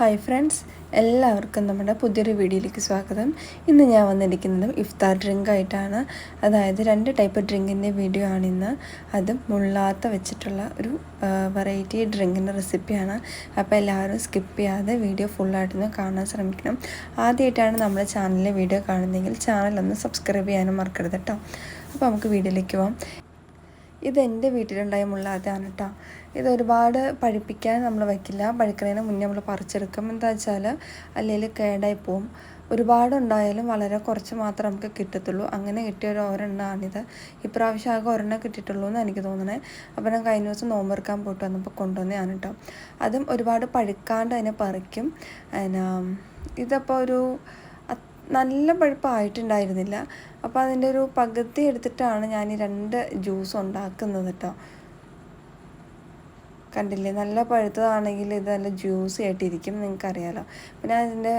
Hi friends എല്ലാവർക്കും നമ്മുടെ പുതിയൊരു വീഡിയോയിലേക്ക് സ്വാഗതം. ഇന്ന് ഞാൻ വന്നിരിക്കുന്നത് ഇഫ്താർ ഡ്രിങ്ക് ആയിട്ടാണ്. അതായത് രണ്ട് ടൈപ്പ് ഡ്രിങ്കിന്റെ വീഡിയോ ആണ് ഇന്ന്. അതും മുള്ളാത്ത വെച്ചിട്ടുള്ള ഒരു വെറൈറ്റി ഡ്രിങ്കിന്റെ റെസിപ്പിയാണ് അപ്പോൾ എല്ലാവരും സ്കിപ്പ് ചെയ്യാതെ വീഡിയോ ഫുള്ളായിട്ടൊന്ന് കാണാൻ ശ്രമിക്കണം. ആദ്യമായിട്ടാണ് നമ്മുടെ ചാനലിലെ വീഡിയോ കാണുന്നതെങ്കിൽ ചാനലൊന്ന് സബ്സ്ക്രൈബ് ചെയ്യാനും മറക്കരുത് കേട്ടോ അപ്പോൾ നമുക്ക് വീഡിയോയിലേക്ക് പോകാം ഇത് എന്റെ വീട്ടിലുണ്ടായ മുള്ളാതാണ് കേട്ടോ ഇത് ഒരുപാട് പഴുപ്പിക്കാൻ നമ്മൾ വയ്ക്കില്ല. പഴുക്കുന്നതിന് മുന്നേ നമ്മൾ പറിച്ചെടുക്കും. എന്താ വെച്ചാൽ അല്ലെങ്കിൽ കേടായി പോവും. ഒരുപാട് ഉണ്ടായാലും വളരെ കുറച്ച് മാത്രം നമുക്ക് കിട്ടത്തുള്ളൂ. അങ്ങനെ കിട്ടിയ ഒരു ഒരെണ്ണമാണിത് ഇപ്രാവശ്യം ആകെ ഒരെണ്ണം കിട്ടിയിട്ടുള്ളൂ എന്ന് എനിക്ക് തോന്നണേ. അപ്പോൾ ഞാൻ കഴിഞ്ഞ ദിവസം നോമ്പെടുക്കാൻ പോയിട്ട് വന്നപ്പോൾ കൊണ്ടുവന്നതാണ് കേട്ടോ അതും ഒരുപാട് പഴുക്കാണ്ട് അതിനെ പറിക്കും. എന്നാ ഇതപ്പോൾ ഒരു നല്ല പഴുപ്പായിട്ടുണ്ടായിരുന്നില്ല അപ്പോൾ അതിന്റെ ഒരു പകുതി എടുത്തിട്ടാണ് ഞാൻ ഈ രണ്ട് ജ്യൂസ് ഉണ്ടാക്കുന്നത് കേട്ടോ. കണ്ടില്ലേ? നല്ല പഴുത്തതാണെങ്കിൽ ഇത് നല്ല ജ്യൂസി ആയിട്ടിരിക്കും നിങ്ങൾക്കറിയാലോ. പിന്നെ അതിന്റെ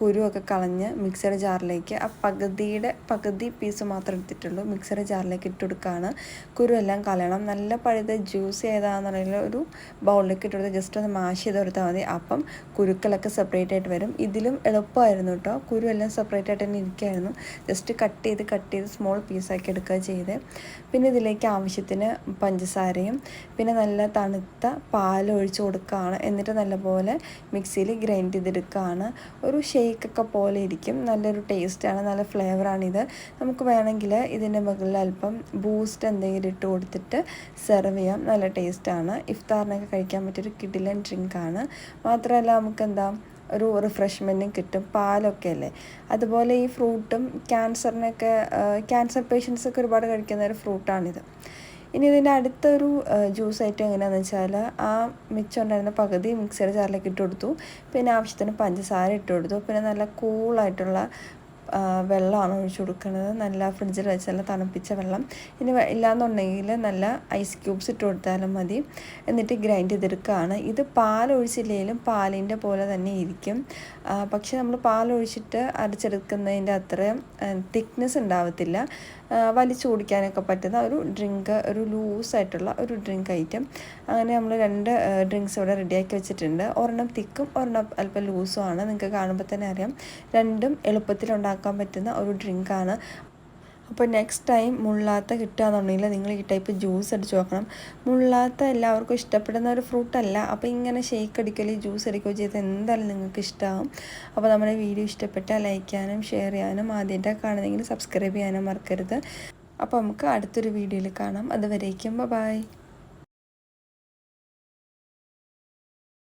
കുരുവൊക്കെ കളഞ്ഞ് മിക്സിയുടെ ജാറിലേക്ക് ആ പകുതിയുടെ പകുതി പീസ് മാത്രം എടുത്തിട്ടുള്ളൂ. മിക്സിയുടെ ജാറിലേക്ക് ഇട്ട് കൊടുക്കുകയാണ്. കുരുവെല്ലാം കളയണം. നല്ല പഴുത്ത ജ്യൂസി ഏതാണെന്നുണ്ടെങ്കിൽ ഒരു ബൗളിലേക്ക് ഇട്ട് കൊടുത്ത് ജസ്റ്റ് ഒന്ന് മാഷ് ചെയ്ത് കൊടുത്താൽ മതി. അപ്പം കുരുക്കളൊക്കെ സെപ്പറേറ്റ് ആയിട്ട് വരും. ഇതിലും എളുപ്പമായിരുന്നു കേട്ടോ. കുരുവെല്ലാം സെപ്പറേറ്റ് ആയിട്ട് തന്നെ ഇരിക്കുകയായിരുന്നു. ജസ്റ്റ് കട്ട് ചെയ്ത് കട്ട് ചെയ്ത് സ്മോൾ പീസാക്കി എടുക്കുക ചെയ്ത്. പിന്നെ ഇതിലേക്ക് ആവശ്യത്തിന് പഞ്ചസാരയും പിന്നെ നല്ല തണുത്ത പാൽ ഒഴിച്ച് കൊടുക്കുകയാണ്. എന്നിട്ട് നല്ലപോലെ മിക്സിയിൽ ഗ്രൈൻഡ് ചെയ്തെടുക്കുകയാണ്. ഒരു ഷേക്കൊക്കെ പോലെ ഇരിക്കും. നല്ലൊരു ടേസ്റ്റാണ്. നല്ല ഫ്ലേവറാണിത്. നമുക്ക് വേണമെങ്കിൽ ഇതിന്റെ മുകളിൽ അല്പം ബൂസ്റ്റ് എന്തെങ്കിലും ഇട്ട് കൊടുത്തിട്ട് സെർവ് ചെയ്യാം. നല്ല ടേസ്റ്റാണ്. ഇഫ്താറിനൊക്കെ കഴിക്കാൻ പറ്റിയൊരു കിഡിലൻ ഡ്രിങ്കാണ്. മാത്രമല്ല നമുക്ക് എന്താ ഒരു റിഫ്രഷ്മെന്റും കിട്ടും. പാലൊക്കെ അല്ലേ? അതുപോലെ ഈ ഫ്രൂട്ടും ക്യാൻസറിനൊക്കെ ക്യാൻസർ പേഷ്യൻസൊക്കെ ഒരുപാട് കഴിക്കുന്ന ഒരു ഫ്രൂട്ടാണിത്. ഇനി ഇതിന്റെ അടുത്തൊരു ജ്യൂസ് ഐറ്റം എങ്ങനെയാണെന്ന് വെച്ചാൽ ആ മിച്ചം ഉണ്ടായിരുന്ന പകുതി മിക്സിയുടെ ജാറിലേക്ക് ഇട്ട് കൊടുത്തു. പിന്നെ ആവശ്യത്തിന് പഞ്ചസാര ഇട്ട് കൊടുത്തു. പിന്നെ നല്ല കൂളായിട്ടുള്ള വെള്ളമാണ് ഒഴിച്ചു കൊടുക്കുന്നത്. നല്ല ഫ്രിഡ്ജിൽ വെച്ച് നല്ല തണുപ്പിച്ച വെള്ളം. ഇനി ഇല്ലാന്നുണ്ടെങ്കിൽ നല്ല ഐസ് ക്യൂബ്സ് ഇട്ട് കൊടുത്താലും മതി. എന്നിട്ട് ഗ്രൈൻഡ് ചെയ്തെടുക്കുകയാണ് ഇത് പാൽ ഒഴിച്ചില്ലെങ്കിലും പാലിന്റെ പോലെ തന്നെ ഇരിക്കും. പക്ഷേ നമ്മൾ പാൽ ഒഴിച്ചിട്ട് അരച്ചെടുക്കുന്നതിന്റെ അത്രയും തിക്നെസ് ഉണ്ടാവത്തില്ല. വലിച്ചു കുടിക്കാനൊക്കെ പറ്റുന്ന ഒരു ഡ്രിങ്ക് ഒരു ലൂസായിട്ടുള്ള ഒരു ഡ്രിങ്ക് ഐറ്റം അങ്ങനെ നമ്മൾ രണ്ട് ഡ്രിങ്ക്സ് ഇവിടെ റെഡിയാക്കി വെച്ചിട്ടുണ്ട്. ഒരെണ്ണം തിക്കും ഒരെണ്ണം അല്പം ലൂസും ആണ്. നിങ്ങൾക്ക് കാണുമ്പോൾ തന്നെ അറിയാം. രണ്ടും എളുപ്പത്തിൽ ഉണ്ടാക്കാൻ പറ്റുന്ന ഒരു ഡ്രിങ്കാണ്. അപ്പോൾ നെക്സ്റ്റ് ടൈം മുള്ളാത്ത കിട്ടുകയെന്നുണ്ടെങ്കിൽ നിങ്ങൾ ഈ ടൈപ്പ് ജ്യൂസ് അടിച്ച് നോക്കണം മുള്ളാത്ത എല്ലാവർക്കും ഇഷ്ടപ്പെടുന്ന ഒരു ഫ്രൂട്ടല്ല അപ്പോൾ ഇങ്ങനെ ഷേക്ക് അടിക്കലോ ജ്യൂസ് അടിക്കുകയോ ചെയ്ത് എന്തായാലും നിങ്ങൾക്ക് ഇഷ്ടമാകും അപ്പോൾ നമ്മുടെ വീഡിയോ ഇഷ്ടപ്പെട്ടാൽ ലൈക്ക് ചെയ്യാനും ഷെയർ ചെയ്യാനും ആദ്യമായിട്ട് കാണുന്നെങ്കിൽ സബ്സ്ക്രൈബ് ചെയ്യാനും മറക്കരുത്. അപ്പോൾ നമുക്ക് അടുത്തൊരു വീഡിയോയിൽ കാണാം. അതുവരേക്കും ബൈ